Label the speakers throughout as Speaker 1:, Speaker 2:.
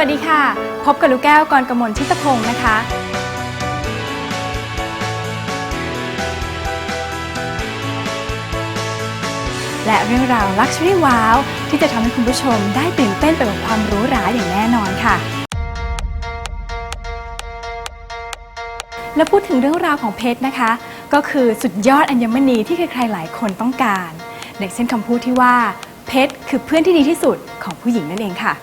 Speaker 1: วัสดีค่ะ พบกับลูกแก้วกรกมลชิตพงศ์นะคะ และเรื่องราว Luxury Wow ที่จะทำให้คุณผู้ชมได้ตื่นเต้นไปกับความรู้หราอย่างแน่นอนค่ะ และพูดถึงเรื่องราวของเพชรนะคะ ก็คือสุดยอดอัญมณีที่ใครๆหลายคนต้องการอย่างเช่นคำพูดที่ว่าเพชรคือเพื่อนที่ดีที่สุดของผู้หญิงนั่นเองค่ะ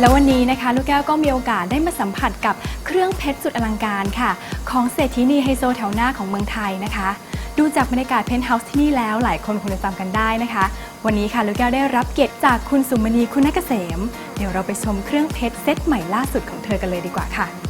Speaker 1: แล้ววันนี้นะคะ ลูกแก้วก็มีโอกาสได้มาสัมผัสกับเครื่องเพชรสุดอลังการค่ะ ของเศรษฐีนีไฮโซแถวหน้าของเมืองไทยนะคะ ดูจากบรรยากาศเพนท์เฮาส์ที่นี่แล้วหลายคนคงจะจำกันได้นะคะ วันนี้ค่ะลูกแก้วได้รับเกียรติจากคุณสุมณีคุณนักเกษม เดี๋ยวเราไปชมเครื่องเพชรเซตใหม่ล่าสุดของเธอกันเลยดีกว่าค่ะ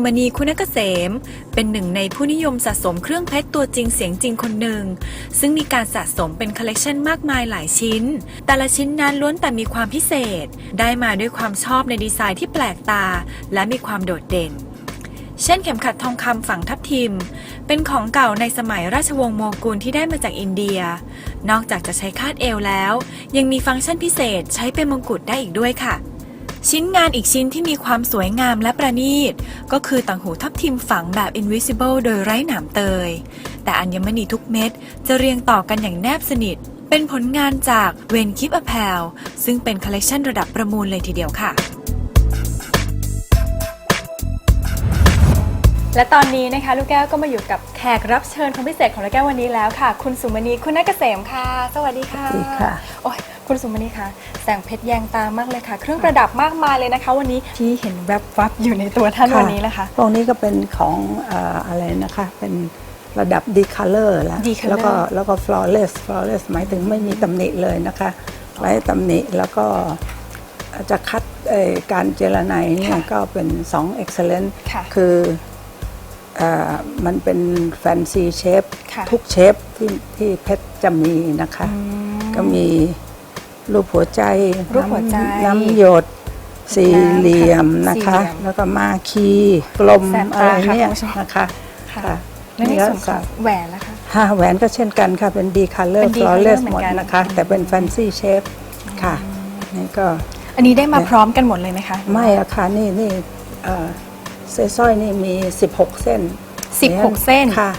Speaker 2: สุมณีคุณเกษม เป็นหนึ่งในผู้นิยมสะสมเครื่องเพชรตัวจริงเสียงจริงคนหนึ่ง ซึ่งมีการสะสมเป็นคอลเลกชันมากมายหลายชิ้น แต่ละชิ้นนั้นล้วนแต่มีความพิเศษ ได้มาด้วยความชอบในดีไซน์ที่แปลกตา และมีความโดดเด่น เช่นเข็มขัดทองคำฝังทับทิม เป็นของเก่าในสมัยราชวงศ์โมกุลที่ได้มาจากอินเดีย นอกจากจะใช้คาดเอวแล้ว ยังมีฟังก์ชันพิเศษใช้เป็นมงกุฎได้อีกด้วยค่ะ ชิ้นงานอีกชิ้นที่มีความสวยงามและประณีต ก็คือต่างหูทับทิมฝังแบบ invisible โดยไร้หนามเตย แต่อัญมณีทุกเม็ด จะเรียงต่อกันอย่างแนบสนิท เป็นผลงานจากเวนคิปอ p แ a r ซึ่งเป็นคอลเลกชันระดับประมูลเลยทีเดียวค่ะ
Speaker 1: และตอนนี้นะคะลูกแก้วก็มาอยู่กับแขกรับเชิญคนพิเศษของลูกแก้ววันนี้แล้วค่ะ คุณสุมณีคุณนักเกษมค่ะ สวัสดีค่ะ
Speaker 3: สวัสดีค่ะ
Speaker 1: โอ้ย คุณสุมณีค่ะแสงเพชรแยงตามากเลยค่ะ เครื่องประดับมากมายเลยนะคะ วันนี้ที่เห็นแวบวับอยู่ในตัวท่านวันนี้นะคะ
Speaker 3: พวกนี้ก็เป็นของเอ่ออะไรนะคะ เป็นระดับ decolor แล้ว
Speaker 1: Decolor
Speaker 3: แล้วก็แล้วก็ flawless flawless หมายถึงไม่มีตำหนิเลยนะคะไร้ตำหนิแล้วก็จะคัดเอ่อการเจรไนเนี่ย
Speaker 1: ค่ะ
Speaker 3: ก็เป็น2 excellent
Speaker 1: ค่ะ
Speaker 3: คือเอ่อมันเป็น fancy shape
Speaker 1: ค่ะ
Speaker 3: ทุกเชฟที่ที่เพชรจะมีนะคะ ก็มี รูปหัวใจ
Speaker 1: รูปหัวใจ
Speaker 3: น้ำน้ำหยด สี่เหลี่ยมนะ
Speaker 1: สี่
Speaker 3: คะ
Speaker 1: เหลี่ยม
Speaker 3: แล้วก็มาคีกลม
Speaker 1: แสบ
Speaker 3: อะ
Speaker 1: ตา
Speaker 3: ไร
Speaker 1: ค่ะ
Speaker 3: เนี่ย
Speaker 1: คุณผู้ชม
Speaker 3: นะคะ
Speaker 1: ค่ะ
Speaker 3: ค่ะ
Speaker 1: และในส่วนของ
Speaker 3: ก็
Speaker 1: แหวนล่ะคะ
Speaker 3: ค่ะแหวนก็เช่นกันค่ะ เป็นดีคัลเลอ
Speaker 1: เป็
Speaker 3: ร์
Speaker 1: น
Speaker 3: ฟลอเร
Speaker 1: decolor
Speaker 3: ส
Speaker 1: เหมือน
Speaker 3: หมด
Speaker 1: กัน
Speaker 3: นะคะ แต่เป็นแฟนซีเชฟค่ะ นี่ก็
Speaker 1: อันนี้ได้มาพร้อมกันหมดเลยไหมคะ
Speaker 3: ไม่อะค่ะ นี่นี่เอ่อเส้นสร้อยนี่มี 16 เส้น
Speaker 1: 16เส้น
Speaker 3: ค่ะ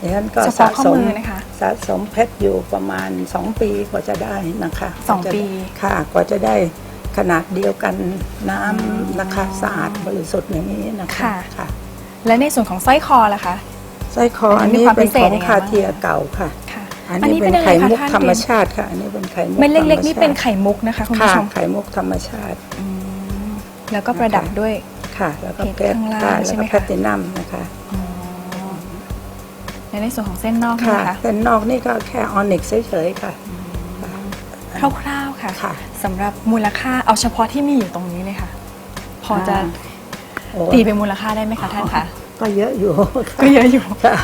Speaker 3: ดิฉันก็
Speaker 1: เฉ
Speaker 3: สะ
Speaker 1: พาะข้อ
Speaker 3: สม
Speaker 1: มือนะคะ
Speaker 3: สะสมเพชรอยู่ประมาณ 2 ปีกว่าจะได้นะคะ
Speaker 1: สอง
Speaker 3: กว่าจะ
Speaker 1: ปี
Speaker 3: ค่ะ กว่าจะได้ขนาดเดียวกันน้ำนะคะสะอาดบริสุทธิ์อย่างนี้นะคะ
Speaker 1: ค่ะ
Speaker 3: ค่ะ
Speaker 1: และในส่วนของสร้อยคอล่ะคะ
Speaker 3: สร้อยคอ
Speaker 1: อั
Speaker 3: อั
Speaker 1: น
Speaker 3: น
Speaker 1: นี้
Speaker 3: นี้
Speaker 1: มีความ
Speaker 3: เป็น
Speaker 1: พิเศ
Speaker 3: ข
Speaker 1: ษ
Speaker 3: อง
Speaker 1: ยังไง
Speaker 3: คา
Speaker 1: บ้าง
Speaker 3: เทียเก่าค่ะ
Speaker 1: ค่ะ
Speaker 3: อัน
Speaker 1: อัน
Speaker 3: นี้
Speaker 1: นี้
Speaker 3: เป็
Speaker 1: เป็น
Speaker 3: น
Speaker 1: อะไร
Speaker 3: ไข่
Speaker 1: คะ
Speaker 3: มุก
Speaker 1: ท่าน
Speaker 3: ธรรมชาติค่ะอันนี้เป็นไข่มุก
Speaker 1: เม็ดเล็กๆนี่เป็น
Speaker 3: ธรรมชาติ
Speaker 1: ไข่มุกนะคะคุณ
Speaker 3: ค่ะ
Speaker 1: ผู้ชม
Speaker 3: ไข่มุกธรรมชาติ
Speaker 1: แล้วก็ประดับด้วย
Speaker 3: ค่ะ แล้วก็
Speaker 1: เพ
Speaker 3: เพ
Speaker 1: ช
Speaker 3: ช
Speaker 1: ร
Speaker 3: ร
Speaker 1: ข้างล่าง
Speaker 3: ค่ะ
Speaker 1: ใช่
Speaker 3: แล้ว
Speaker 1: ไหม
Speaker 3: ก็
Speaker 1: คะ
Speaker 3: แพลตินัมนะคะ
Speaker 1: และในส่วนของเส้นนอก
Speaker 3: ค่ะ
Speaker 1: นะคะ
Speaker 3: เป็นนอกนี่ก็แค่ออนิกเฉยๆค่ะ
Speaker 1: คร่าวๆค่ะ
Speaker 3: ค่ะ
Speaker 1: สำหรับมูลค่าเอาเฉพาะที่มีอยู่ตรงนี้เลยค่ะ พอจะ
Speaker 3: โอ้
Speaker 1: ตีเป็นมูลค่าได้ไหมคะท่านคะ
Speaker 3: ก็เยอะอยู่
Speaker 1: ก็เยอะอยู่
Speaker 3: ค่ะ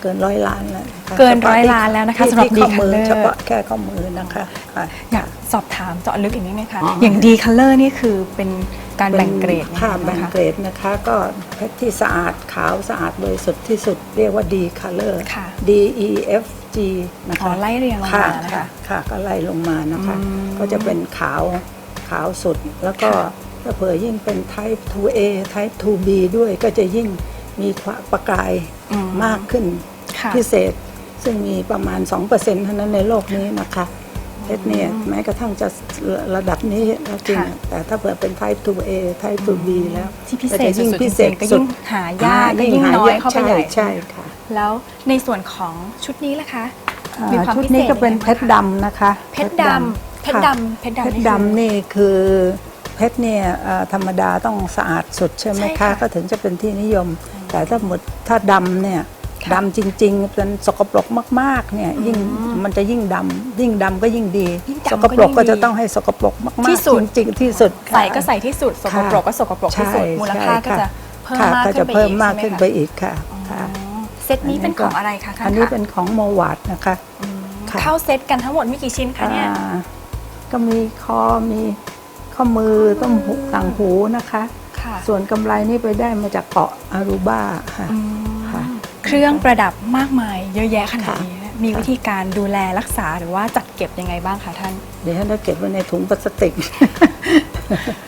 Speaker 3: เกินร้อยล้านแล้วะคะ
Speaker 1: เกินร้อยล้านแล้วนะคะ
Speaker 3: ที่
Speaker 1: สำหรับ
Speaker 3: ที่ข้อมือ
Speaker 1: D-Color
Speaker 3: เฉพาะแค่ข้อมือนะคะค่ะ
Speaker 1: อยากสอบถามเจาะลึกอีกนิดนึงค่ะ
Speaker 3: อ๋อ
Speaker 1: อ
Speaker 3: อ
Speaker 1: ย่างดีคัลเลอร์นี่คือเป็น การแบ่งเกรด
Speaker 3: ค่ะ
Speaker 1: ไหม
Speaker 3: แบ่ง
Speaker 1: คะ
Speaker 3: เกรดนะคะก็เพชรที่สะอาดขาวสะอาดบริสุทธิ์ที่สุดเรียกว่า D color
Speaker 1: ค่ะ
Speaker 3: D E F G นะ
Speaker 1: อ๋อ
Speaker 3: คะ
Speaker 1: ไล่เรียงลง
Speaker 3: ค่ะ
Speaker 1: มานะคะ
Speaker 3: ค่ะค่ะก็ไล่ลงมานะคะ
Speaker 1: อืม
Speaker 3: ก็จะเป็นขาวขาวสุดแล้วก็
Speaker 1: ค่ะ
Speaker 3: ถ้าเผื่อยิ่งเป็น type 2A type 2B ด้วยก็จะยิ่งมีความประกาย
Speaker 1: อืม
Speaker 3: มากขึ้น
Speaker 1: ค่ะ
Speaker 3: พิเศษ ซึ่งมีประมาณ 2%เท่านั้นในโลกนี้นะคะ เพชรเนี่ยแม้กระทั่งจะระดับนี้แล้วจริง
Speaker 1: ค่ะ
Speaker 3: แต่ถ้าเผื่อเป็น type 2A type 2B แล้ว
Speaker 1: ที่พิเศษ
Speaker 3: ก็จะยิ่ง
Speaker 1: สุดๆ
Speaker 3: พิเศษ
Speaker 1: จริงๆก็ยิ่งหายากก็ยิ่ง
Speaker 3: ห
Speaker 1: น้อยเข้าไปใหญ่
Speaker 3: ใช่ค่ะ
Speaker 1: แล้วในส่วนของชุดนี้ล่ะคะ
Speaker 3: อ่า
Speaker 1: มีความ
Speaker 3: ชุด
Speaker 1: พิเศษ
Speaker 3: นี้ก็เป็น
Speaker 1: ยังไง
Speaker 3: เพ
Speaker 1: บ้าง
Speaker 3: ชร
Speaker 1: คะ
Speaker 3: ดำนะคะ
Speaker 1: เพชรดำเพชร
Speaker 3: ค่ะ
Speaker 1: ดำเพชรดำ
Speaker 3: เพชร
Speaker 1: นี่คือ
Speaker 3: ดำนี่คือเพชรเนี่ยเอ่อธรรมดาต้องสะอาดสุดใช่ไหม
Speaker 1: ใช่ค่ะ
Speaker 3: คะ ก็ถึงจะเป็นที่นิยม แต่ถ้าหมดถ้าดำเนี่ย
Speaker 1: ค่ะ
Speaker 3: ดำจริงๆเป็นสกปรกมากๆเนี่ยยิ่งมันจะยิ่งดำยิ่งดำก็ยิ่งดี
Speaker 1: ยิ่งดำ
Speaker 3: สกปรก
Speaker 1: ก็
Speaker 3: ก็
Speaker 1: ยิ่งดี
Speaker 3: จะต้องให้สกปรกมากๆ
Speaker 1: ที่สุด
Speaker 3: จริงๆที่สุดค่ะ
Speaker 1: ใส่ก็ใส่ที่สุด สกปรกก็สกปรกที่สุด
Speaker 3: ใช่
Speaker 1: มูลค่าก็
Speaker 3: ใช่
Speaker 1: จะเพิ่ม
Speaker 3: ค่ะ
Speaker 1: มาก
Speaker 3: ก็
Speaker 1: ขึ้
Speaker 3: จะ
Speaker 1: นไป
Speaker 3: เพิ่ม
Speaker 1: อีก
Speaker 3: มาก
Speaker 1: ใช่
Speaker 3: ขึ้น
Speaker 1: ไหม
Speaker 3: ไป
Speaker 1: คะ
Speaker 3: อีกค่ะ
Speaker 1: อ๋อ
Speaker 3: ค่ะ
Speaker 1: เซตนี้เป็นของอะไรคะท่าน
Speaker 3: อันนี้
Speaker 1: คะ
Speaker 3: เป็นของโมวาดนะคะค่ะ
Speaker 1: เข้าเซตกันทั้งหมดมีกี่ชิ้นคะเนี่ย
Speaker 3: อ่าก็มีคอมีคข้อมือต้มหูต่างหูนะคะ
Speaker 1: ค่ะ
Speaker 3: ส่วนกำไรนี่ไปได้มาจากเกาะอารูบาค่ะ
Speaker 1: อืม
Speaker 3: ค่ะ
Speaker 1: เครื่องประดับมากมายเยอะแยะขนาด
Speaker 3: ค่ะ
Speaker 1: นี้นะมีวิธีการดูแลรักษาหรือว่าจัดเก็บยังไงบ้างคะท่าน
Speaker 3: เดี๋ยวเราเก็บไว้ในถุงพลาสติก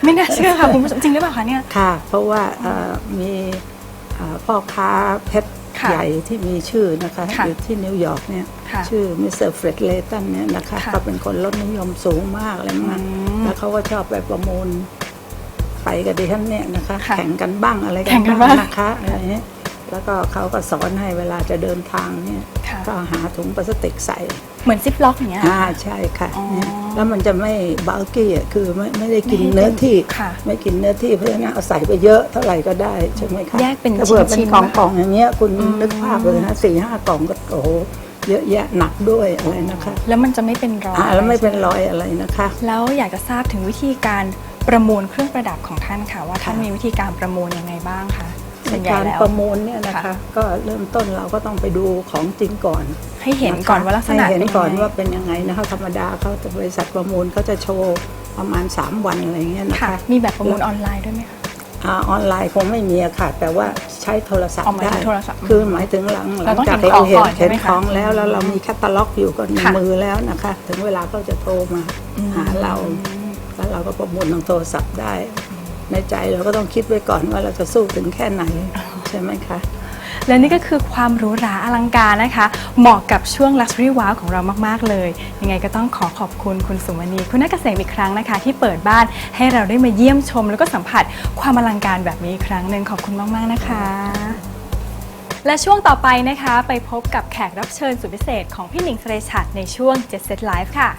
Speaker 1: ไม่น่าเชื่อค่ะคุณผู้ชมจริงหรือเปล่าคะเนี่ย
Speaker 3: ค่ะ เพราะว่าเอ่อมีเอ่อพ่อค้าเพชร
Speaker 1: ค่ะ
Speaker 3: ใหญ่ที่มีชื่อนะคะ
Speaker 1: ค่ะ
Speaker 3: อยู่ที่นิวยอร์กเนี่ย
Speaker 1: ค่ะ
Speaker 3: ชื่อมิสเตอร์เฟร็ดเลตันเนี่ยนะคะ
Speaker 1: ค่ะ
Speaker 3: ก็เป็นคนรสนิยมสูงมากเลยมาก
Speaker 1: อืม
Speaker 3: แล้วเขาก็ชอบไปประมูลไปกับดิฉันเนี่ยนะคะ
Speaker 1: ค่ะ
Speaker 3: แข่งกันบ้างอะไรกั
Speaker 1: แข่
Speaker 3: น
Speaker 1: งกัน
Speaker 3: บ้าง
Speaker 1: บ้าง
Speaker 3: นะคะอะไรเงี้ย แล้วก็เขาก็สอนให้เวลาจะเดินทางเนี่ย
Speaker 1: ค่ะ
Speaker 3: ก็หาถุงพลาสติกใส่
Speaker 1: เหมือนซิปล็อกอย่างเงี้ย
Speaker 3: อ่าใช่ค่ะ
Speaker 1: อ๋อ
Speaker 3: เนี่ยแล้วมันจะไม่บ u ลกี้อะคือไม่ไม่ได้กิน
Speaker 1: ไม่ให้
Speaker 3: เนื้อที่
Speaker 1: ค่ะ
Speaker 3: ไม่กินเนื้อที่เพราะฉะนั้นเอาใส่ไปเยอะเท่าไหร่ก็ได้ใช่ไหมคะ
Speaker 1: แยกเป็น
Speaker 3: ถ้าเผื่อเป็
Speaker 1: ชิ้
Speaker 3: น
Speaker 1: นๆ
Speaker 3: กล่อง
Speaker 1: นะคะ
Speaker 3: กล่องอย่างเงี้ยคุณ
Speaker 1: อืม
Speaker 3: นึกภาพเลยนะสี่ห้ากล่องก็โอ้โหเยอะแยะหนักด้วยอะไรนะคะ
Speaker 1: แล้วมันจะไม่เป็นรอย
Speaker 3: อ่าแล้วไม่เป็นรอยอะไรนะคะ
Speaker 1: แล้วอยากจะทราบถึงวิธีการประมูลเครื่องประดับของท่านค่ะ ว่าท่าน
Speaker 3: ค่ะ
Speaker 1: มีวิธีการประมูลยังไงบ้างคะ
Speaker 3: ใน
Speaker 1: ส่วนใหญ่
Speaker 3: การ
Speaker 1: แล้ว
Speaker 3: ประมูลเนี่ยนะคะ
Speaker 1: ค่ะ
Speaker 3: ก็เริ่มต้นเราก็ต้องไปดูของจริงก่อน
Speaker 1: ให้เห็นก่อนว่าลักษณะ
Speaker 3: ให้เห็น
Speaker 1: เป็น
Speaker 3: ก่อน
Speaker 1: ยังไง
Speaker 3: ว่าเป็นยังไงนะคะธรรมดาเขาจะบริษัทประมูลเขาจะโชว์ประมาณ 3 วันอะไรเงี้ยนะ
Speaker 1: ค่ะ
Speaker 3: คะ
Speaker 1: มีแบบประมูลออนไลน์ด้วยไหมคะ
Speaker 3: อาออนไลน์คงไม่มีอะค่ะ แต่ว่าใช้โทรศัพ
Speaker 1: อ๋อ
Speaker 3: ท์
Speaker 1: หมาย
Speaker 3: ได้
Speaker 1: ถึงโทรศัพท์
Speaker 3: คือหมายถึงหลังห
Speaker 1: เรา
Speaker 3: ลัง
Speaker 1: ต้อง
Speaker 3: จาก
Speaker 1: เห็น
Speaker 3: เราเห็น
Speaker 1: ของก่อนใช่
Speaker 3: เห็น
Speaker 1: ไหมคะ
Speaker 3: ของแล้วแล้วเรามีแคตตาล็อกอยู่ก็ใน
Speaker 1: ค่ะ
Speaker 3: มือแล้วนะคะ ถึงเวลาก็จะโทรมาหาเรา แล้วเราก็ประมูลทางโทรศัพท์ได้ ในใจเราก็ต้องคิดไว้ก่อนว่าเราจะสู้ถึงแค่ไหนใช่ไหมคะ
Speaker 1: และนี่ก็คือความหรูหราอลังการนะคะ เหมาะกับช่วง Luxury Wow ของเรามาก ๆ เลย ยังไงก็ต้องขอขอบคุณคุณสุมณีคุณนักเกษมอีกครั้งนะคะ ที่เปิดบ้านให้เราได้มาเยี่ยมชม แล้วก็สัมผัสความอลังการแบบนี้อีกครั้งหนึ่งขอบคุณมาก ๆ นะคะ และช่วงต่อไปนะคะ ไปพบกับแขกรับเชิญสุดพิเศษของพี่หนิงสเรชัดในช่วง Jet Set Live ค่ะ